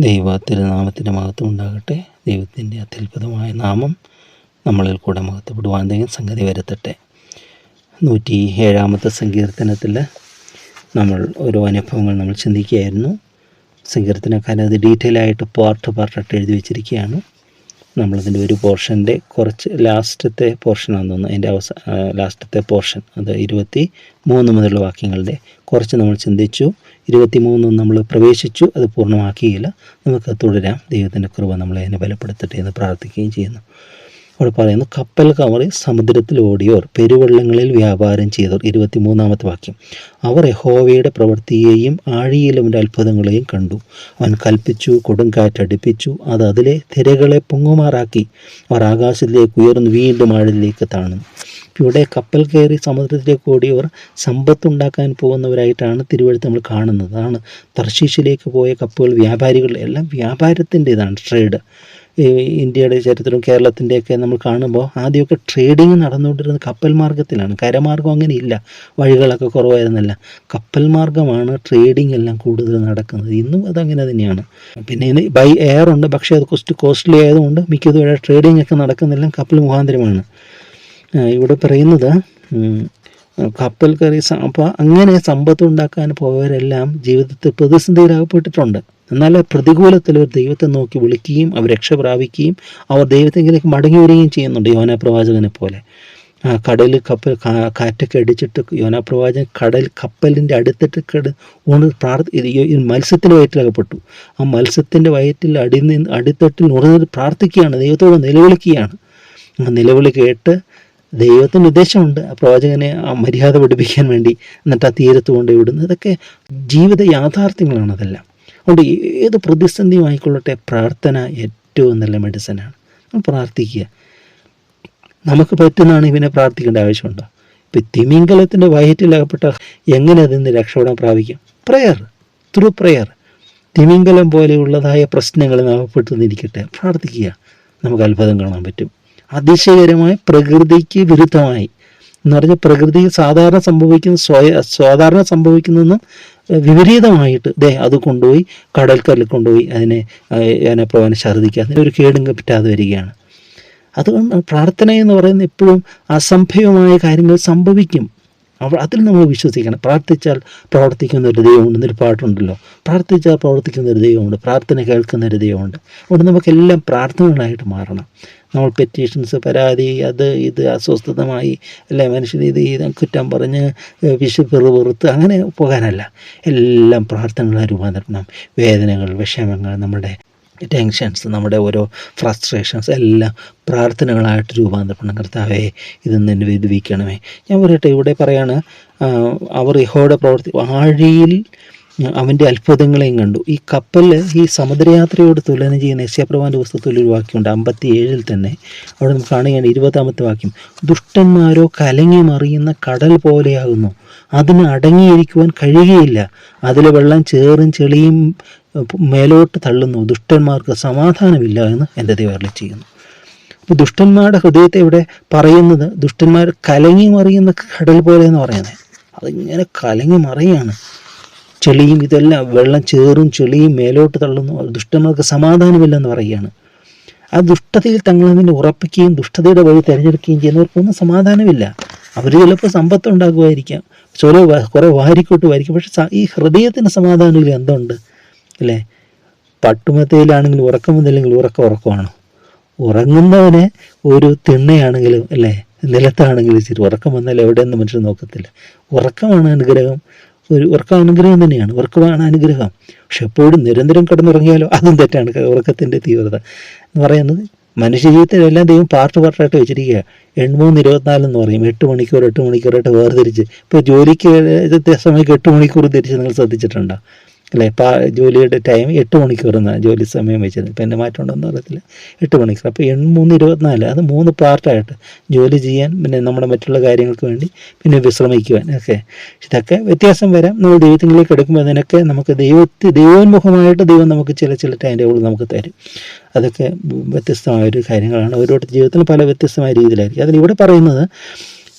ദൈവ തിരുനാമത്തിന്റെ മഹത്വം ഉണ്ടാകട്ടെ. ദൈവത്തിന്റെ അത്യത്ഭുതമായ നാമം നമ്മളിൽ കൂടെ മഹത്വപ്പെടുവാൻ ദൈവം സംഗതി വരുത്തട്ടെ. നൂറ്റി ഏഴാമത്തെ സങ്കീർത്തനത്തിൽ നമ്മൾ ഓരോ അനുഭവങ്ങൾ നമ്മൾ ചിന്തിക്കുകയായിരുന്നു. സങ്കീർത്തനക്കാരൻ അത് ഡീറ്റെയിൽ ആയിട്ട് പാർട്ട് പാർട്ടായിട്ട് എഴുതി വെച്ചിരിക്കുകയാണ്. നമ്മളതിന്റെ ഒരു പോർഷന്റെ കുറച്ച് ലാസ്റ്റത്തെ പോർഷനാണെന്ന് തോന്നുന്നു. അതിന്റെ അവസാന ലാസ്റ്റത്തെ പോർഷൻ. അത് ഇരുപത്തി മൂന്ന് മുതലുള്ള വാക്യങ്ങളുടെ കുറച്ച് നമ്മൾ ചിന്തിച്ചു. ഇരുപത്തി മൂന്ന് നമ്മൾ പ്രവേശിച്ചു. അത് പൂർണമാക്കിയില്ല. നമുക്ക് തുടരാം. ദൈവത്തിന്റെ കൃപ നമ്മളെ അതിനെ ബലപ്പെടുത്തട്ടെ എന്ന് പ്രാർത്ഥിക്കുകയും ചെയ്യുന്നു. അവിടെ പറയുന്നു കപ്പൽ കവറി സമുദ്രത്തിൽ ഓടിയോർ പെരുവെള്ളങ്ങളിൽ വ്യാപാരം ചെയ്തോർ ഇരുപത്തിമൂന്നാമത്തെ വാക്യം. അവർ യഹോവയുടെ പ്രവൃത്തിയെയും ആഴിയിലും അത്ഭുതങ്ങളെയും കണ്ടു. അവൻ കൽപ്പിച്ചു കൊടുങ്കാറ്റടിപ്പിച്ചു അത് അതിലെ തിരകളെ പൊങ്ങുമാറാക്കി. അവർ ആകാശത്തിലേക്ക് ഉയർന്നു വീണ്ടും ആഴിലേക്ക് താണു ഇവിടെ കപ്പൽ കയറി സമുദ്രത്തിലേക്ക് ഓടിയവർ സമ്പത്തുണ്ടാക്കാൻ പോകുന്നവരായിട്ടാണ് തിരുവഴുത്ത് നമ്മൾ കാണുന്നത്. അതാണ് തർശീശിലേക്ക് പോയ കപ്പുകൾ വ്യാപാരികൾ എല്ലാം വ്യാപാരത്തിന്റെ ഇതാണ് ട്രേഡ്. ഈ ഇന്ത്യയുടെ ചരിത്രവും കേരളത്തിന്റെയൊക്കെ നമ്മൾ കാണുമ്പോൾ ആദ്യമൊക്കെ ട്രേഡിങ് നടന്നുകൊണ്ടിരുന്നത് കപ്പൽ മാർഗത്തിലാണ് കരമാർഗം അങ്ങനെ ഇല്ല വഴികളൊക്കെ കുറവായിരുന്നല്ല. കപ്പൽ മാർഗമാണ് ട്രേഡിംഗ് എല്ലാം കൂടുതൽ നടക്കുന്നത്. ഇന്നും അതങ്ങനെ തന്നെയാണ്. പിന്നെ ഇന്ന് ബൈ എയർ ഉണ്ട്. പക്ഷേ അത് കുറച്ച് കോസ്റ്റ്ലി ആയതുകൊണ്ട് മിക്കതും ഇവിടെ ട്രേഡിംഗ് ഒക്കെ നടക്കുന്നെല്ലാം കപ്പൽ മുഖാന്തരമാണ്. ഇവിടെ പറയുന്നത് കപ്പൽ കറി അപ്പോൾ അങ്ങനെ സമ്പത്ത് ഉണ്ടാക്കാൻ പോയവരെല്ലാം ജീവിതത്തിൽ പ്രതിസന്ധിയിലകപ്പെട്ടിട്ടുണ്ട്. എന്നാൽ പ്രതികൂലത്തിൽ അവർ ദൈവത്തെ നോക്കി വിളിക്കുകയും അവർ രക്ഷ പ്രാപിക്കുകയും അവർ ദൈവത്തെങ്കിലേക്ക് മടങ്ങി വരികയും ചെയ്യുന്നുണ്ട് യോന പ്രവാചകനെ പോലെ. ആ കടൽ കപ്പൽ കാറ്റൊക്കെ അടിച്ചിട്ട് യോനാപ്രവാചകൻ കടൽ കപ്പലിന്റെ അടുത്തിട്ട് കട ഊണ് പ്രാർത്ഥി മത്സ്യത്തിന്റെ വയറ്റിലകപ്പെട്ടു. ആ മത്സ്യത്തിന്റെ വയറ്റിൽ അടി നിന്ന് അടിത്തട്ടിൽ ഉണർന്ന് പ്രാർത്ഥിക്കുകയാണ് ദൈവത്തോട് നിലവിളിക്കുകയാണ്. ആ നിലവിളി കേട്ട് ദൈവത്തിന് ഉദ്ദേശമുണ്ട് ആ പ്രവാചകനെ ആ മര്യാദ പഠിപ്പിക്കാൻ വേണ്ടി എന്നിട്ട് ആ തീരത്ത് കൊണ്ട് വിടുന്നത്. ഇതൊക്കെ ജീവിത യാഥാർത്ഥ്യങ്ങളാണ് അതെല്ലാം. അതുകൊണ്ട് ഏത് പ്രതിസന്ധിയും ആയിക്കൊള്ളട്ടെ പ്രാർത്ഥന ഏറ്റവും നല്ല മെഡിസിനാണ്. നമ്മൾ പ്രാർത്ഥിക്കുക. നമുക്ക് പറ്റുന്നതാണ് ഇവനെ പ്രാർത്ഥിക്കേണ്ട ആവശ്യമുണ്ടോ? ഇപ്പം തിമിംഗലത്തിന്റെ വയറ്റിലകപ്പെട്ട എങ്ങനെ അതിൽ നിന്ന് രക്ഷപ്പെടാൻ പ്രാപിക്കും? പ്രെയർ ത്രൂ പ്രെയർ തിമിംഗലം പോലെയുള്ളതായ പ്രശ്നങ്ങൾ നാം അകപ്പെട്ടുന്നിരിക്കട്ടെ പ്രാർത്ഥിക്കുക. നമുക്ക് അത്ഭുതം കാണാൻ പറ്റും. അതിശയകരമായ പ്രകൃതിക്ക് വിരുദ്ധമായി എന്ന് പറഞ്ഞാൽ പ്രകൃതിയിൽ സാധാരണ സംഭവിക്കുന്ന സ്വയ സാധാരണ സംഭവിക്കുന്ന ഏഹ്, വിപരീതമായിട്ട് ദേ അത് കൊണ്ടുപോയി കടൽക്കല്ലിൽ കൊണ്ടുപോയി അതിനെ അതിനെ പ്രവനെ ഛർദ്ദിക്കുക അതിന് ഒരു കേടും പറ്റാതെ വരികയാണ്. അതുകൊണ്ട് പ്രാർത്ഥന എന്ന് പറയുന്നത് എപ്പോഴും അസംഭവമായ കാര്യങ്ങൾ സംഭവിക്കും. അവ അതിൽ നമ്മൾ വിശ്വസിക്കണം. പ്രാർത്ഥിച്ചാൽ പ്രവർത്തിക്കുന്ന ഒരു ദൈവമുണ്ട്. എന്നൊരു പാട്ടുണ്ടല്ലോ പ്രാർത്ഥിച്ചാൽ പ്രവർത്തിക്കുന്ന ഒരു ദൈവമുണ്ട്. പ്രാർത്ഥന കേൾക്കുന്ന ഒരു ദൈവമുണ്ട്. അതുകൊണ്ട് നമുക്കെല്ലാം പ്രാർത്ഥനകളായിട്ട് മാറണം. നമ്മൾ പെറ്റീഷൻസ് പരാതി അത് ഇത് അസ്വസ്ഥതമായി അല്ലെ മനുഷ്യൻ ഇത് കുറ്റം പറഞ്ഞ് വിശുദ്ധ വെറുത്ത് അങ്ങനെ പോകാനല്ല. എല്ലാം പ്രാർത്ഥനകളെ രൂപാന്തരണം വേദനകൾ വിഷമങ്ങൾ നമ്മുടെ ടെൻഷൻസ് നമ്മുടെ ഓരോ ഫ്രസ്ട്രേഷൻസ് എല്ലാം പ്രാർത്ഥനകളായിട്ട് രൂപാന്തരപ്പെടണം. കർത്താവേ ഇതൊന്ന് എന്നെ വിടുവിക്കണമേ ഞാൻ പറയട്ടെ ഇവിടെ പറയാണ് അവർ യഹോയുടെ പ്രവർത്തി ആഴിയിൽ അവന്റെ അത്ഭുതങ്ങളെയും കണ്ടു. ഈ കപ്പൽ ഈ സമുദ്രയാത്രയോട് തുലനം ചെയ്യുന്ന യശ്യപ്രഭാന്റെ പുസ്തകത്തിൽ ഒരു വാക്യമുണ്ട്. അമ്പത്തി ഏഴിൽ തന്നെ അവിടെ നമുക്ക് കാണുകയാണ് ഇരുപതാമത്തെ വാക്യം. ദുഷ്ടന്മാരോ കലങ്ങി മറിയുന്ന കടൽ പോലെയാകുന്നു. അതിന് അടങ്ങിയിരിക്കുവാൻ കഴിയുകയില്ല. അതിൽ വെള്ളം ചേറും ചെളിയും മേലോട്ട് തള്ളുന്നു. ദുഷ്ടന്മാർക്ക് സമാധാനമില്ല എന്ന് എന്റെ ദൈവം ചെയ്യുന്നു. അപ്പോൾ ദുഷ്ടന്മാരുടെ ഹൃദയത്തെ ഇവിടെ പറയുന്നത് ദുഷ്ടന്മാർ കലങ്ങി മറിയുന്ന കടൽ പോലെ എന്ന് പറയുന്നത്. അതിങ്ങനെ കലങ്ങി മറിയാണ്. ചെളിയും ഇതെല്ലാം വെള്ളം ചേറും ചെളിയും മേലോട്ട് തള്ളുന്നു. ദുഷ്ടങ്ങൾക്ക് സമാധാനമില്ല എന്ന് പറയുകയാണ്. ആ ദുഷ്ടതയിൽ തങ്ങളതിനെ ഉറപ്പിക്കുകയും ദുഷ്ടതയുടെ വഴി തിരഞ്ഞെടുക്കുകയും ചെയ്യുന്നവർക്കൊന്നും സമാധാനമില്ല. അവർ ചിലപ്പോൾ സമ്പത്ത് ഉണ്ടാക്കുമായിരിക്കാം ചില കുറേ വാരിക്കോട്ട് വാരിക്കും പക്ഷെ ഈ ഹൃദയത്തിന് സമാധാനമില്ല എന്തുണ്ട് അല്ലേ? പട്ടുമത്തയിലാണെങ്കിൽ ഉറക്കം വന്നില്ലെങ്കിൽ ഉറക്കം ഉറക്കമാണോ? ഉറങ്ങുന്നവനെ ഒരു തിണ്ണയാണെങ്കിലും അല്ലേ? നിലത്താണെങ്കിലും ശരി ഉറക്കം വന്നാൽ എവിടെയെന്ന് മനുഷ്യർ നോക്കത്തില്ല. ഉറക്കമാണ് അനുഗ്രഹം. ഒരു ഉറക്കം അനുഗ്രഹം തന്നെയാണ്. ഉറക്കമാണ് അനുഗ്രഹം. പക്ഷെ എപ്പോഴും നിരന്തരം കിടന്നുറങ്ങിയാലോ? അതും തെറ്റാണ്. ഉറക്കത്തിന്റെ തീവ്രത എന്ന് പറയുന്നത് മനുഷ്യ ജീവിതത്തിൽ എല്ലാം ദൈവം പാർട്ട് പാർട്ടായിട്ട് വെച്ചിരിക്കുക എൺമൂന്ന് ഇരുപത്തിനാല് എന്ന് പറയും. എട്ട് മണിക്കൂർ എട്ട് മണിക്കൂറായിട്ട് വേർതിരിച്ച്. ഇപ്പോൾ ജോലിക്ക് സമയത്ത് എട്ട് മണിക്കൂർ തിരിച്ച് നിങ്ങൾ ശ്രദ്ധിച്ചിട്ടുണ്ടോ? അല്ലേ? ഇപ്പോൾ ജോലിയുടെ ടൈം എട്ട് മണിക്കൂറെന്നാണ് ജോലി സമയം വെച്ചത്. ഇപ്പം എന്റെ മാറ്റം ഉണ്ടോയെന്ന് അറിയത്തില്ല. എട്ട് മണിക്കൂർ. അപ്പോൾ എൺമൂന്ന് ഇരുപത്തിനാല്. അത് മൂന്ന് പാർട്ടായിട്ട് ജോലി ചെയ്യാൻ പിന്നെ നമ്മുടെ മറ്റുള്ള കാര്യങ്ങൾക്ക് വേണ്ടി പിന്നെ വിശ്രമിക്കുവാൻ. ഒക്കെ ഇതൊക്കെ വ്യത്യാസം വരാം. നമ്മൾ ദൈവത്തിലേക്ക് എടുക്കുമ്പോൾ അതിനൊക്കെ നമുക്ക് ദൈവത്തി ദൈവോന്മുഖമായിട്ട് ദൈവം നമുക്ക് ചില ചില ടൈം ടേബിൾ നമുക്ക് തരും. അതൊക്കെ വ്യത്യസ്തമായ ഒരു കാര്യങ്ങളാണ്. ഓരോരുത്തരുടെ ജീവിതത്തിൽ പല വ്യത്യസ്തമായ രീതിയിലായിരിക്കും. അതിൽ ഇവിടെ പറയുന്നത്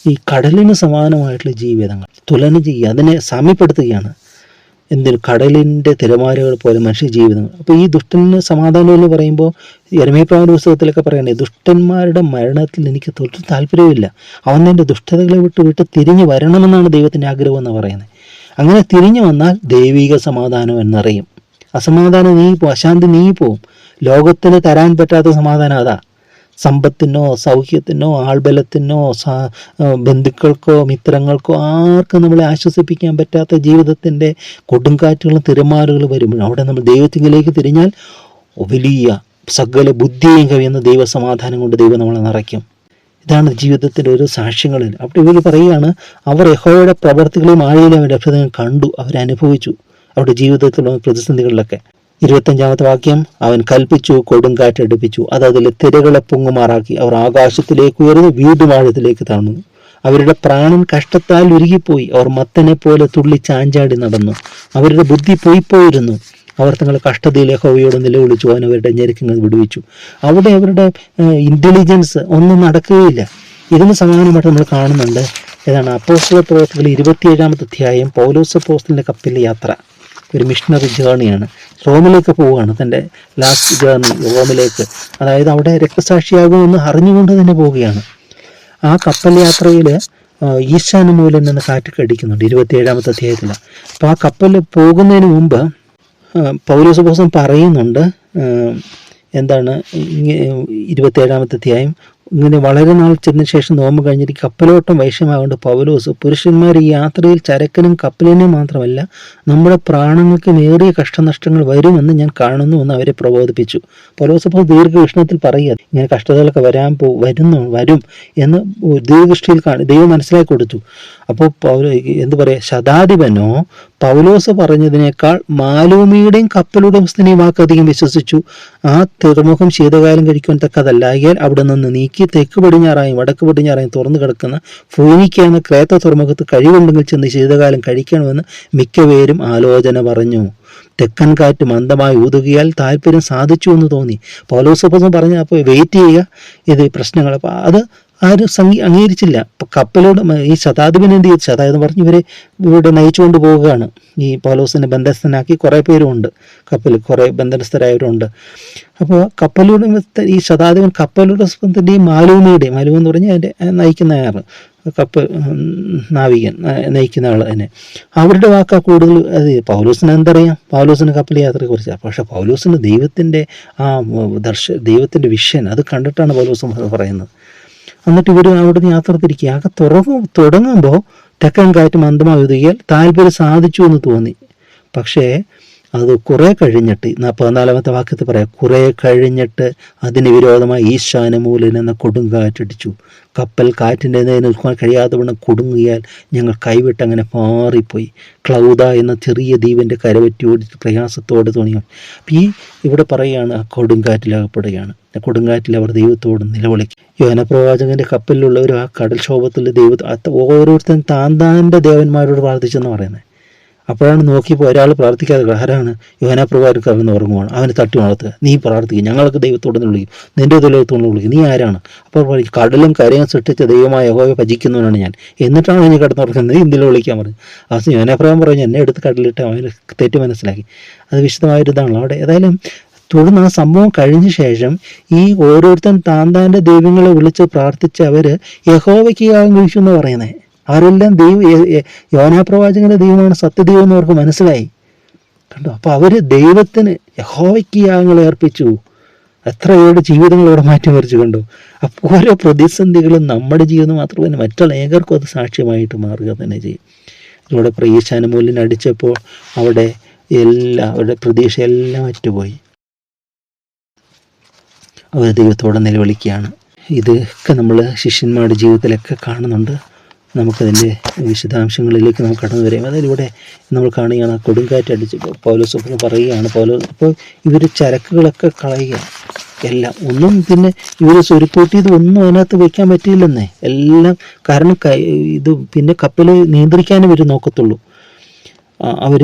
ഈ കടലിന് സമാനമായിട്ടുള്ള ജീവിതങ്ങൾ. തുലനം ചെയ്യുക. അതിനെ സാമ്യപ്പെടുത്തുകയാണ് എന്തിന് കടലിന്റെ തിരമാലകൾ പോലെ മനുഷ്യ ജീവിതങ്ങൾ അപ്പോൾ ഈ ദുഷ്ടന് സമാധാനം എന്ന് പറയുമ്പോൾ എരമേപ്പാവിന്റെ പുസ്തകത്തിലൊക്കെ പറയണേ ദുഷ്ടന്മാരുടെ മരണത്തിൽ എനിക്ക് തൊട്ടും താല്പര്യമില്ല. അവൻ എന്റെ ദുഷ്ടതകളെ വിട്ട് വിട്ട് തിരിഞ്ഞു വരണമെന്നാണ് ദൈവത്തിന്റെ ആഗ്രഹം എന്ന് പറയുന്നത്. അങ്ങനെ തിരിഞ്ഞു വന്നാൽ ദൈവിക സമാധാനം എന്നറിയും. അസമാധാനം നീ പോ അശാന്തി നീ പോവും. ലോകത്തിന് തരാൻ പറ്റാത്ത സമാധാനം അതാ. സമ്പത്തിനോ സൗഖ്യത്തിനോ ആൾബലത്തിനോ ബന്ധുക്കൾക്കോ മിത്രങ്ങൾക്കോ ആർക്കും നമ്മളെ ആശ്വസിപ്പിക്കാൻ പറ്റാത്ത ജീവിതത്തിന്റെ കൊടുങ്കാറ്റുകളും തിരമാറുകളും വരുമ്പോൾ അവിടെ നമ്മൾ ദൈവത്തിങ്കിലേക്ക് തിരിഞ്ഞാൽ വലിയ സകല ബുദ്ധിയും കവിയുന്ന ദൈവസമാധാനം കൊണ്ട് ദൈവം നമ്മളെ നിറയ്ക്കും. ഇതാണ് ജീവിതത്തിന്റെ ഒരു സാക്ഷ്യങ്ങളിൽ. അവിടെ ഇവർ പറയുകയാണ് അവർ യഹോയുടെ പ്രവർത്തികളെയും ആഴയിലും അവരുടെ അത്ഭുതങ്ങൾ കണ്ടു അവരനുഭവിച്ചു. അവരുടെ ജീവിതത്തിലുള്ള പ്രതിസന്ധികളിലൊക്കെ. ഇരുപത്തഞ്ചാമത്തെ വാക്യം അവൻ കൽപ്പിച്ചു കൊടുങ്കാറ്റടുപ്പിച്ചു അത് അതിലെ തിരകളെ പൊങ്ങുമാറാക്കി അവർ ആകാശത്തിലേക്ക് ഉയർന്ന് വീണ്ടും ആഴത്തിലേക്ക് താഴ്ന്നു അവരുടെ പ്രാണൻ കഷ്ടത്താൽ ഉരുകിപ്പോയി. അവർ മത്തനെ പോലെ തുള്ളി ചാഞ്ചാടി നടന്നു. അവരുടെ ബുദ്ധി പോയിപ്പോയിരുന്നു അവർ തങ്ങളുടെ കഷ്ടതയിൽ യഹോവയോട് നിലവിളിച്ചു. അവൻ അവരുടെ ഞെരുക്കങ്ങൾ വിടുവിച്ചു. അവിടെ അവരുടെ ഇന്റലിജൻസ് ഒന്നും നടക്കുകയില്ല. ഇതിന് സമാനമായിട്ട് നമ്മൾ കാണുന്നുണ്ട്. ഏതാണ് അപ്പോസ്തല പ്രവർത്തികൾ ഇരുപത്തിയേഴാമത്തെ അധ്യായം പൗലോസ് പോസ്റ്റലിന്റെ കപ്പലിലെ യാത്ര. ഒരു മിഷണറി ജേണിയാണ്. റോമിലേക്ക് പോവുകയാണ്. തന്റെ ലാസ്റ്റ് ജേർണി റോമിലേക്ക്. അതായത് അവിടെ രക്തസാക്ഷിയാകുമെന്ന് അറിഞ്ഞുകൊണ്ട് തന്നെ പോവുകയാണ്. ആ കപ്പൽ യാത്രയിൽ ഈശാന മൂലൻ എന്ന കാറ്റ് കടിക്കുന്നുണ്ട് ഇരുപത്തിയേഴാമത്തെ അധ്യായത്തിൽ അപ്പോൾ ആ കപ്പൽ പോകുന്നതിന് മുമ്പ് പൗലോസുബോസം പറയുന്നുണ്ട് എന്താണ് ഇരുപത്തിയേഴാമത്തെ അധ്യായം ഇങ്ങനെ വളരെ നാൾ ചെന്ന ശേഷം നോമ്പ് കഴിഞ്ഞിട്ട് കപ്പലോട്ടം വൈശ്യമാകൊണ്ട് പൗലോസ് പുരുഷന്മാർ ഈ യാത്രയിൽ ചരക്കനും കപ്പലിനും മാത്രമല്ല നമ്മുടെ പ്രാണങ്ങൾക്ക് നേറിയ കഷ്ടനഷ്ടങ്ങൾ വരുമെന്ന് ഞാൻ കാണുന്നു എന്ന് അവരെ പ്രബോധിപ്പിച്ചു. പൗലോസ് അപ്പോൾ ദീർഘവിഷ്ണത്തിൽ പറയുക ഇങ്ങനെ കഷ്ടതകളൊക്കെ വരാൻ പോ വരുന്നു വരും എന്ന് ദീർഘദൃഷ്ടിയിൽ കാണും ദൈവം മനസ്സിലാക്കി കൊടുത്തു. അപ്പോൾ പൗല എന്ത് പറയുക ശതാധിപനോ പൗലോസ് പറഞ്ഞതിനേക്കാൾ മാലൂമിയുടെയും കപ്പലുടമസ്ഥനെയും വാക്കധികം വിശ്വസിച്ചു. ആ തുറമുഖം ശീതകാലം കഴിക്കുവാൻ തക്കതല്ലായാൽ അവിടെ നിന്ന് നീക്കി തെക്ക് പടിഞ്ഞാറായും വടക്ക് പടിഞ്ഞാറായും തുറന്നു കിടക്കുന്ന ഫൂനിക്ക എന്ന ക്രേത്ത തുറമുഖത്ത് കഴിവുണ്ടെങ്കിൽ ചെന്ന് ശീതകാലം കഴിക്കണമെന്ന് മിക്കപേരും ആലോചന പറഞ്ഞു. തെക്കൻ കാറ്റ് മന്ദമായി ഊതുകയാൽ താല്പര്യം സാധിച്ചു എന്ന് തോന്നി. പൗലോസ് പറഞ്ഞ അപ്പോൾ വെയിറ്റ് ചെയ്യുക. ഇത് പ്രശ്നങ്ങൾ അപ്പോൾ അത് ആരും സംഗീ അംഗീകരിച്ചില്ല. കപ്പലോട് ഈ ശതാധിപൻ എന്ത് ചെയ്തു അതായത് പറഞ്ഞ് ഇവരെ ഇവിടെ നയിച്ചുകൊണ്ട് പോവുകയാണ്. ഈ പൗലോസിനെ ബന്ധസ്ഥനാക്കി കുറേ പേരുമുണ്ട് കപ്പലിൽ കുറേ ബന്ധനസ്ഥരായവരുണ്ട് അപ്പോൾ കപ്പലോട് ഈ ശതാധിപൻ ഈ മാലൂമിയുടെയും മാലൂമ എന്ന് പറഞ്ഞാൽ അതിന്റെ നയിക്കുന്ന ആൾ കപ്പൽ നാവികൻ നയിക്കുന്ന ആൾ തന്നെ. അവരുടെ വാക്കാ കൂടുതൽ അത് പൗലോസിന് എന്തറിയാം? പൗലോസിന് കപ്പൽ യാത്രയെ കുറിച്ച് പക്ഷേ പൗലോസിന് ദൈവത്തിന്റെ ആ ദർശ ദൈവത്തിന്റെ വിഷൻ അത് കണ്ടിട്ടാണ് പൗലോസ് പറയുന്നത്. എന്നിട്ട് ഇവർ അവിടുന്ന് യാത്ര തിരിക്കുക. ആകെ തുറങ്ങും തുടങ്ങുമ്പോൾ തെക്കൻ കാറ്റ് മന്ദമായി ഒതുങ്ങിയാൽ താല്പര്യം സാധിച്ചു എന്ന് തോന്നി. പക്ഷേ അത് കുറേ കഴിഞ്ഞിട്ട് പതിനാലാമത്തെ വാക്യത്തിൽ പറയാം കുറേ കഴിഞ്ഞിട്ട് അതിന് വിരോധമായി ഈശാനമൂലൻ എന്ന കൊടുങ്കാറ്റടിച്ചു കപ്പൽ കാറ്റിന്റെ നിൽക്കുവാൻ കഴിയാതെ വണ്ണം കൊടുങ്ങിയാൽ ഞങ്ങൾ കൈവിട്ട് അങ്ങനെ മാറിപ്പോയി. ക്ലൗദ എന്ന ചെറിയ ദ്വീപിന്റെ കരവറ്റി ഓടിച്ച് പ്രയാസത്തോടെ തോന്നി അപ്പം ഈ ഇവിടെ പറയുകയാണ് കൊടുങ്കാറ്റിലകപ്പെടുകയാണ് കൊടുങ്കാറ്റിൽ അവർ ദൈവത്തോട് നിലവിളിക്കും. യോന പ്രവാചകന്റെ കപ്പലിലുള്ളവർ ആ കടൽക്ഷോഭത്തിൽ ദൈവ ഓരോരുത്തരും താൻ താന്റെ ദേവന്മാരോട് പ്രാർത്ഥിച്ചെന്ന് പറയുന്നത്. അപ്പോഴാണ് നോക്കിയപ്പോൾ ഒരാൾ പ്രാർത്ഥിക്കാതെ ആരാണ്? യോന പ്രവാചകർ കവിന്ന് ഉറങ്ങുവാണ്. അവനെ തട്ടി ഉണർത്തുക നീ പ്രാർത്ഥിക്കും. ഞങ്ങൾക്ക് ദൈവത്തോട് വിളിക്കും നിന്റെ ദൈവത്തോട് വിളിക്കും നീ ആരാണ്? അപ്പോൾ പറയും കടലും കരയും സൃഷ്ടിച്ച ദൈവമായ യഹോവയെ ഭജിക്കുന്നവനാണ് ഞാൻ. എന്നിട്ടാണ് ഞാൻ കിടന്നുറക്കുന്നത് നീ എന്തിലും വിളിക്കാൻ പറഞ്ഞു അവസ്ഥ യോനാപ്രകാരം പറഞ്ഞു എന്നെ എടുത്ത് കടലിട്ട് അവന് തെറ്റ് മനസ്സിലാക്കി. അത് വിശദമായൊരു ഇതാണല്ലോ അവിടെ ഏതായാലും തുടർന്ന് ആ സംഭവം കഴിഞ്ഞ ശേഷം ഈ ഓരോരുത്തൻ താൻ താന്റെ ദൈവങ്ങളെ വിളിച്ച് പ്രാർത്ഥിച്ച് അവർ യഹോവയ്ക്ക് യാഗം എന്ന് പറയുന്നത് അവരെല്ലാം ദൈവം യോനാപ്രവാചകന്റെ ദൈവമാണ് സത്യദൈവം എന്ന് അവർക്ക് മനസ്സിലായി. കണ്ടോ? അപ്പൊ അവർ ദൈവത്തിന് യഹോവയ്ക്ക് യാഗങ്ങൾ ഏർപ്പിച്ചു എത്ര പേരുടെ ജീവിതങ്ങൾ ഇവിടെ മാറ്റിമറിച്ചു കണ്ടു? അപ്പോൾ ഓരോ പ്രതിസന്ധികളും നമ്മുടെ ജീവിതം മാത്രമല്ല മറ്റുള്ള ഏകർക്കും അത് സാക്ഷ്യമായിട്ട് മാറുക തന്നെ ചെയ്യും. ഇവിടെ പ്രിയശാനുമൂലിന് അടിച്ചപ്പോൾ അവിടെ എല്ലാ അവരുടെ പ്രതീക്ഷ എല്ലാം അറ്റുപോയി. അവർ ദൈവത്തോടെ നിലവിളിക്കുകയാണ്. ഇതൊക്കെ നമ്മൾ ശിഷ്യന്മാരുടെ ജീവിതത്തിലൊക്കെ കാണുന്നുണ്ട്. നമുക്കതിന്റെ വിശദാംശങ്ങളിലേക്ക് നമുക്ക് കടന്നു വരാം ഇവിടെ നമ്മൾ കാണുകയാണ് കൊടുങ്കാറ്റ് അടിച്ച് ഇപ്പോൾ പറയുകയാണ് പൗലോസ് ഇപ്പോൾ ഇവർ ചരക്കുകളൊക്കെ കളയുക. എല്ലാം ഒന്നും പിന്നെ ഇവർ സ്വരുക്കൂട്ടിയത് ഒന്നും അതിനകത്ത് വയ്ക്കാൻ പറ്റിയില്ലെന്നേ. എല്ലാം കാരണം ഇത് പിന്നെ കപ്പൽ നിയന്ത്രിക്കാനേ ഇവർ നോക്കത്തുള്ളൂ. അവർ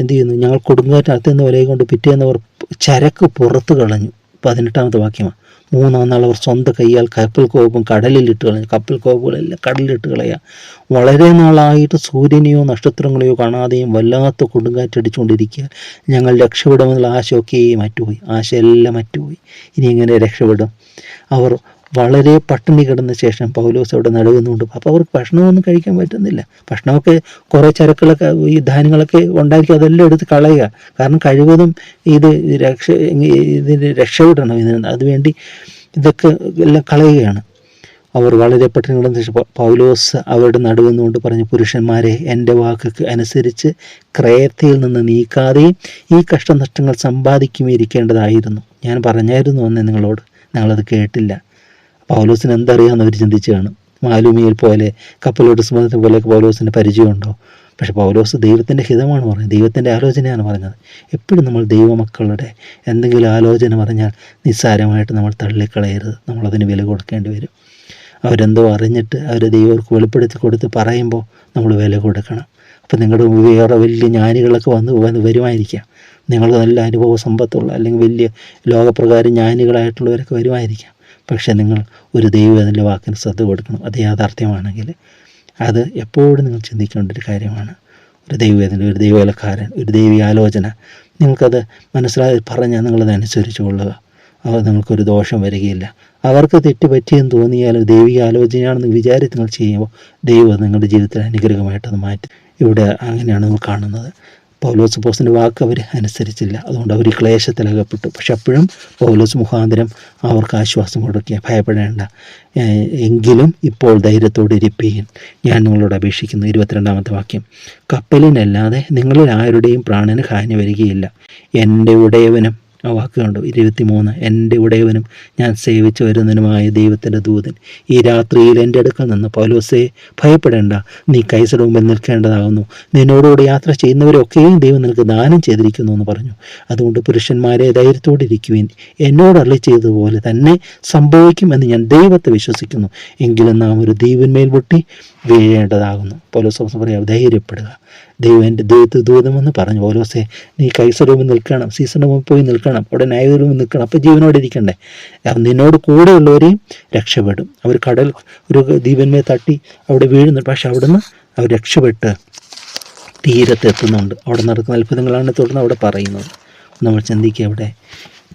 എന്ത് ചെയ്യുന്നു? ഞങ്ങൾ കൊടുങ്കാറ്റ് നിന്ന് വലയെ കൊണ്ട് പിറ്റേന്ന് അവർ ചരക്ക് പുറത്ത് കളഞ്ഞു. പതിനെട്ടാമത്തെ വാക്യമാണ്. മൂന്നാം നാൾ അവർ സ്വന്തം കൈയാൽ കപ്പൽ കോപ്പും കടലിലിട്ട് കളഞ്ഞു. കപ്പൽ കോപ്പുകളെല്ലാം കടലിലിട്ട് കളയുക വളരെ നാളായിട്ട് സൂര്യനെയോ നക്ഷത്രങ്ങളെയോ കാണാതെയും വല്ലാത്ത കൊടുങ്കാറ്റടിച്ചുകൊണ്ടിരിക്കുക. ഞങ്ങൾ രക്ഷപ്പെടുമെന്നുള്ള ആശയൊക്കെ മറ്റുപോയി ആശയെല്ലാം മറ്റുപോയി ഇനി എങ്ങനെ രക്ഷപ്പെടും? അവർ വളരെ പട്ടിണി കിടന്ന ശേഷം പൗലോസ് അവിടെ നടുകുന്നുണ്ട് അപ്പോൾ അവർക്ക് ഭക്ഷണമൊന്നും കഴിക്കാൻ പറ്റുന്നില്ല. ഭക്ഷണമൊക്കെ കുറേ ചരക്കുകളൊക്കെ ഈ ധാന്യങ്ങളൊക്കെ ഉണ്ടാക്കി അതെല്ലാം എടുത്ത് കളയുക. കാരണം കഴിവതും ഇത് രക്ഷ ഇതിന് രക്ഷപ്പെടണം ഇതിന്. അതുവേണ്ടി ഇതൊക്കെ എല്ലാം കളയുകയാണ്. അവർ വളരെ പട്ടിണി കിടന്ന പൗലോസ് അവരുടെ നടുവെന്നുകൊണ്ട് പറഞ്ഞു പുരുഷന്മാരെ എന്റെ വാക്കുക്ക് അനുസരിച്ച് ക്രയത്തിൽ നിന്ന് നീക്കാതെയും ഈ കഷ്ടനഷ്ടങ്ങൾ സമ്പാദിക്കുമേ ഇരിക്കേണ്ടതായിരുന്നു. ഞാൻ പറഞ്ഞായിരുന്നു അന്ന് നിങ്ങളോട്. നിങ്ങളത് കേട്ടില്ല. പൗലോസിന് എന്തറിയാമെന്ന് അവർ ചിന്തിച്ച് കാണും. മാലുമിയിൽ പോലെ കപ്പലോട്ട് സുമതത്തെ പോലെ പൗലോസിന് പരിചയമുണ്ടോ? പക്ഷെ പൗലോസ് ദൈവത്തിന്റെ ഹിതമാണ് പറഞ്ഞത് ദൈവത്തിന്റെ ആലോചനയാണ് പറഞ്ഞത്. എപ്പോഴും നമ്മൾ ദൈവമക്കളുടെ എന്തെങ്കിലും ആലോചന പറഞ്ഞാൽ നിസ്സാരമായിട്ട് നമ്മൾ തള്ളിക്കളയരുത്. നമ്മളതിന് വില കൊടുക്കേണ്ടി വരും. അവരെന്തോ അറിഞ്ഞിട്ട് അവർ ദൈവർക്ക് വെളിപ്പെടുത്തി കൊടുത്ത് പറയുമ്പോൾ നമ്മൾ വില കൊടുക്കണം. അപ്പോൾ നിങ്ങളുടെ വേറെ വലിയ ജ്ഞാനികളൊക്കെ വന്ന് വന്ന് വരുമായിരിക്കാം. നിങ്ങൾ നല്ല അനുഭവ സമ്പത്തുള്ള അല്ലെങ്കിൽ വലിയ ലോകപ്രകാരം ജ്ഞാനികളായിട്ടുള്ളവരൊക്കെ വരുമായിരിക്കാം. പക്ഷേ നിങ്ങൾ ഒരു ദൈവത്തിന്റെ വാക്കിന് ശ്രദ്ധ കൊടുക്കണം. അത് യാഥാർത്ഥ്യമാണെങ്കിൽ അത് എപ്പോഴും നിങ്ങൾ ചിന്തിക്കേണ്ട ഒരു കാര്യമാണ്. ഒരു ദൈവവേദന ഒരു ദൈവകലക്കാരൻ ഒരു ദൈവീയ ആലോചന നിങ്ങൾക്കത് മനസ്സിലായി പറഞ്ഞാൽ നിങ്ങളത് അനുസരിച്ച് കൊള്ളുക. അവർ നിങ്ങൾക്കൊരു ദോഷം വരികയില്ല. അവർക്ക് തെറ്റ് പറ്റിയെന്ന് തോന്നിയാലും ദൈവിക ആലോചനയാണെന്ന് വിചാരിച്ച് നിങ്ങൾ ചെയ്യുമ്പോൾ ദൈവം നിങ്ങളുടെ ജീവിതത്തിൽ അനുഗ്രഹമായിട്ടത് മാറ്റി. ഇവിടെ അങ്ങനെയാണ് നിങ്ങൾ കാണുന്നത്. പൗലോസ് പോസിന്റെ വാക്ക് അവർ അനുസരിച്ചില്ല. അതുകൊണ്ട് അവർ ക്ലേശത്തിലകപ്പെട്ടു. പക്ഷെ അപ്പോഴും പൗലോസ് മുഖാന്തരം അവർക്ക് ആശ്വാസം കൊടുക്കുക ഭയപ്പെടേണ്ട. എങ്കിലും ഇപ്പോൾ ധൈര്യത്തോടെ ഇരിപ്പീൻ. ഞാൻ നിങ്ങളോട് അപേക്ഷിക്കുന്നു. ഇരുപത്തിരണ്ടാമത്തെ വാക്യം. കപ്പലിനല്ലാതെ നിങ്ങളിൽ ആരുടെയും പ്രാണന് ഹാനി വരികയില്ല. എന്റെ ഉടയവനും ആ വാക്ക് കണ്ടു? ഇരുപത്തി മൂന്ന് എന്റെ ഉടയവനും ഞാൻ സേവിച്ചു വരുന്നതിനുമായ ദൈവത്തിന്റെ ദൂതൻ. ഈ രാത്രിയിൽ എന്റെ അടുക്കൽ നിന്ന് പൗലോസെ ഭയപ്പെടേണ്ട. നീ കൈസയുടെ മുമ്പിൽ നിൽക്കേണ്ടതാകുന്നു. നിന്നോടുകൂടി യാത്ര ചെയ്യുന്നവരൊക്കെയും ദൈവം നിനക്ക് ദാനം ചെയ്തിരിക്കുന്നു എന്ന് പറഞ്ഞു. അതുകൊണ്ട് പുരുഷന്മാരെ ധൈര്യത്തോടെ ഇരിക്കുവാൻ. എന്നോട് അള്ളി ചെയ്തതുപോലെ തന്നെ സംഭവിക്കുമെന്ന് ഞാൻ ദൈവത്തെ വിശ്വസിക്കുന്നു. എങ്കിലും നാം ഒരു ദൈവന്മേൽ പൊട്ടി വീഴേണ്ടതാകുന്നു. പൗലോസ് പറയാം ധൈര്യപ്പെടുക. ദൈവം എന്റെ ദൈവത്തെ ദൂതമെന്ന് പറഞ്ഞു. പൗലോസെ നീ കൈസരൂപം നിൽക്കണം സീസണിന് മുമ്പ് പോയി നിൽക്കണം അവിടെ ന്യായരൂപം നിൽക്കണം അപ്പോൾ ജീവനോടെ ഇരിക്കണ്ടേ? നിന്നോട് കൂടെയുള്ളവരെയും രക്ഷപ്പെടും. അവർ കടൽ ഒരു ദീപന്മേ തട്ടി അവിടെ വീഴുന്നു പക്ഷെ അവിടുന്ന് അവർ രക്ഷപ്പെട്ട് തീരത്തെത്തുന്നുണ്ട് അവിടെ നടക്കുന്ന അത്ഭുതങ്ങളാണ് തുടർന്ന് അവിടെ പറയുന്നത്. നമ്മൾ ചിന്തിക്കുക അവിടെ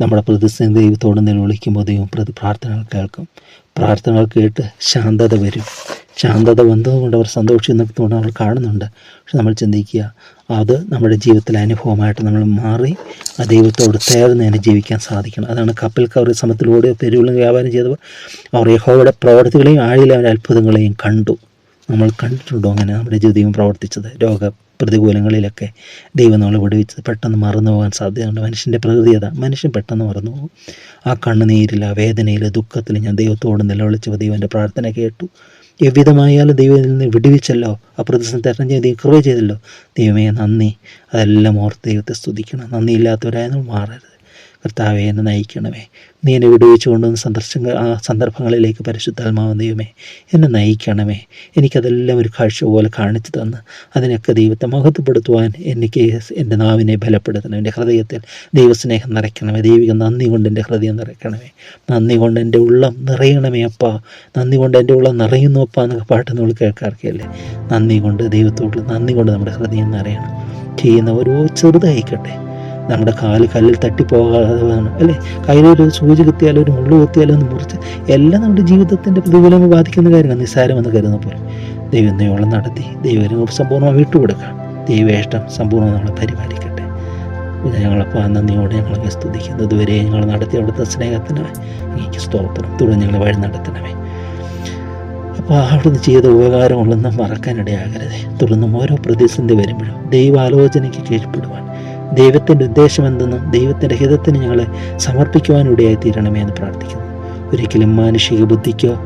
നമ്മുടെ പ്രതിസന്ധി ദൈവത്തോട് നിലവിളിക്കുമ്പോൾ ദൈവം പ്രാർത്ഥനകൾ കേൾക്കും. പ്രാർത്ഥനകൾ കേട്ട് ശാന്തത വരും. ശാന്തത വന്നതുകൊണ്ട് അവർ സന്തോഷിച്ച് നിൽക്കുന്നതുകൊണ്ട് നമ്മൾ കാണുന്നുണ്ട്. പക്ഷെ നമ്മൾ ചിന്തിക്കുക അത് നമ്മുടെ ജീവിതത്തിലെ അനുഭവമായിട്ട് നമ്മൾ മാറി ആ ദൈവത്തോട് ചേർന്ന് തന്നെ ജീവിക്കാൻ സാധിക്കണം. അതാണ് കപ്പൽ കവറി സമത്തിലൂടെ തെരുവിലും വ്യാപാരം ചെയ്തപ്പോൾ അവർ യഹോയുടെ പ്രവർത്തികളെയും ആഴിയിലെ അവന്റെ അത്ഭുതങ്ങളെയും കണ്ടു. നമ്മൾ കണ്ടിട്ടുണ്ടോ അങ്ങനെ നമ്മുടെ ജീവിതം പ്രവർത്തിച്ചത്? രോഗ പ്രതികൂലങ്ങളിലൊക്കെ ദൈവം നമ്മളെ വിടുവിച്ചത്. പെട്ടെന്ന് മറന്നു പോകാൻ സാധ്യതയുണ്ട്. മനുഷ്യന്റെ പ്രകൃതി അതാ. മനുഷ്യൻ പെട്ടെന്ന് മറന്നു പോകും. ആ കണ്ണുനീരിൽ ആ വേദനയിൽ ദുഃഖത്തിൽ ഞാൻ ദൈവത്തോട് നിലവിളിച്ചപ്പോൾ ദൈവന്റെ പ്രാർത്ഥന കേട്ടു. എവിധമായാലും ദൈവം ഇതിൽ നിന്ന് വിടുവിച്ചല്ലോ? ആ പ്രതിസന്ധി തരണം ചെയ്ത് കൃപ ചെയ്തല്ലോ? ദൈവമേ നന്ദി. അതെല്ലാം ഓർത്ത് ദൈവത്തെ സ്തുതിക്കണം. നന്ദിയില്ലാത്തവരായ നമ്മൾ മാറരുത്. കർത്താവെ എന്നെ നയിക്കണമേ. നീ എന്നെ വിടുവിച്ചു കൊണ്ടുവന്ന സന്ദർശങ്ങൾ ആ സന്ദർഭങ്ങളിലേക്ക് പരിശുദ്ധാത്മാവ് ദൈവമേ എന്നെ നയിക്കണമേ. എനിക്കതെല്ലാം ഒരു കാഴ്ച പോലെ കാണിച്ചു തന്ന്. അതിനൊക്കെ ദൈവത്തെ മഹത്വപ്പെടുത്തുവാൻ എനിക്ക് എന്റെ നാവിനെ ബലപ്പെടുത്തണം. എന്റെ ഹൃദയത്തിൽ ദൈവസ്നേഹം നിറയ്ക്കണമേ. ദൈവിക നന്ദി കൊണ്ട് എന്റെ ഹൃദയം നിറയ്ക്കണമേ. നന്ദി കൊണ്ട് എന്റെ ഉള്ളം നിറയണമേ അപ്പ. നന്ദി കൊണ്ട് എന്റെ ഉള്ളം നിറയുന്നു അപ്പ എന്നൊക്കെ പാട്ട് നമ്മൾ കേൾക്കാറൊക്കെയല്ലേ? നന്ദി കൊണ്ട് ദൈവത്തോട് നന്ദി കൊണ്ട് നമ്മുടെ ഹൃദയം നിറയണം. ചെയ്യുന്ന ഓരോ ചെറുതായിക്കട്ടെ. നമ്മുടെ കാൽ കല്ലിൽ തട്ടിപ്പോകാതെ വേണം അല്ലേ? കയ്യിലൊരു സൂചി കുത്തിയാലോ ഒരു മുള്ളു കുത്തിയാലോ ഒന്ന് മുറിച്ച് എല്ലാം നമ്മുടെ ജീവിതത്തിന്റെ പ്രതികൂലങ്ങൾ ബാധിക്കുന്ന കാര്യമാണ് നിസ്സാരമെന്ന് കരുതുന്ന പോലെ. ദൈവം ദൈവം നടത്തി. ദൈവം സമ്പൂർണമായി വിട്ടുകൊടുക്കാം ദൈവേഷ്ടം സമ്പൂർണം നമ്മളെ പരിപാലിക്കട്ടെ. ഞങ്ങളപ്പോൾ നന്ദിയോടെ ഞങ്ങളൊക്കെ സ്തുതിക്കുന്നു. ഇതുവരെ ഞങ്ങൾ നടത്തിയ അവിടുത്തെ സ്നേഹത്തിനായി എനിക്ക് സ്തോത്രം. തുടർന്ന് ഞങ്ങളെ വഴി നടത്തണമേ. അപ്പോൾ അവിടുന്ന് ചെയ്ത ഉപകാരമുള്ളൊന്നും മറക്കാനിടയാകരുത്. തുടർന്നും ഓരോ പ്രതിസന്ധി വരുമ്പോഴും ദൈവാലോചനയ്ക്ക് കീഴ്പ്പെടുവാൻ ദൈവത്തിന്റെ ഉദ്ദേശം എന്തെന്നും ദൈവത്തിന്റെ ഹിതത്തിന് ഞങ്ങളെ സമർപ്പിക്കുവാനിടയായി തീരണമേ എന്ന് പ്രാർത്ഥിക്കുന്നു. ഒരിക്കലും മാനുഷിക ബുദ്ധിക്കോ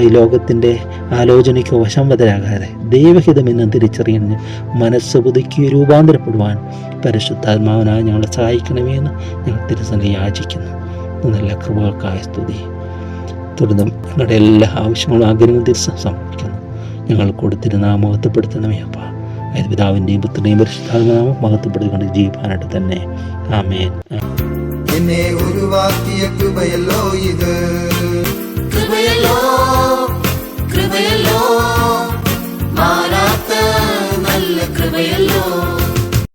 ഈ ലോകത്തിന്റെ ആലോചനയ്ക്കോ വശംവതരാകാതെ ദൈവഹിതമെന്ന് തിരിച്ചറിഞ്ഞ് മനസ്സ് പുതുക്കി രൂപാന്തരപ്പെടുവാൻ പരിശുദ്ധാത്മാവനായി ഞങ്ങളെ സഹായിക്കണമേ എന്ന് ഞങ്ങൾ തിരുസന്ധി യാചിക്കുന്നു നല്ല കൃപകൾക്കായ സ്തുതി. തുടർന്നും ഞങ്ങളുടെ എല്ലാ ആവശ്യങ്ങളും ആഗ്രഹങ്ങളും തിരിച്ച് സമർപ്പിക്കുന്നു. ഞങ്ങൾ കൊടുത്തിരുന്ന മഹത്വപ്പെടുത്തണമേ അപ്പ. അതായത് പിതാവിന്റെയും പുത്രനെയും പരിശുദ്ധാത്മനാമം മഹത്വപ്പെടുത്തിക്കൊണ്ട് ജീവിക്കാനായിട്ട് തന്നെ. ആമേൻ. എന്നെ ഉരുവാക്കിയ കൃപയല്ലോ ഇത്. കൃപയല്ലോ കൃപയല്ലോ. മാറാത്ത നല്ല കൃപയല്ലോ.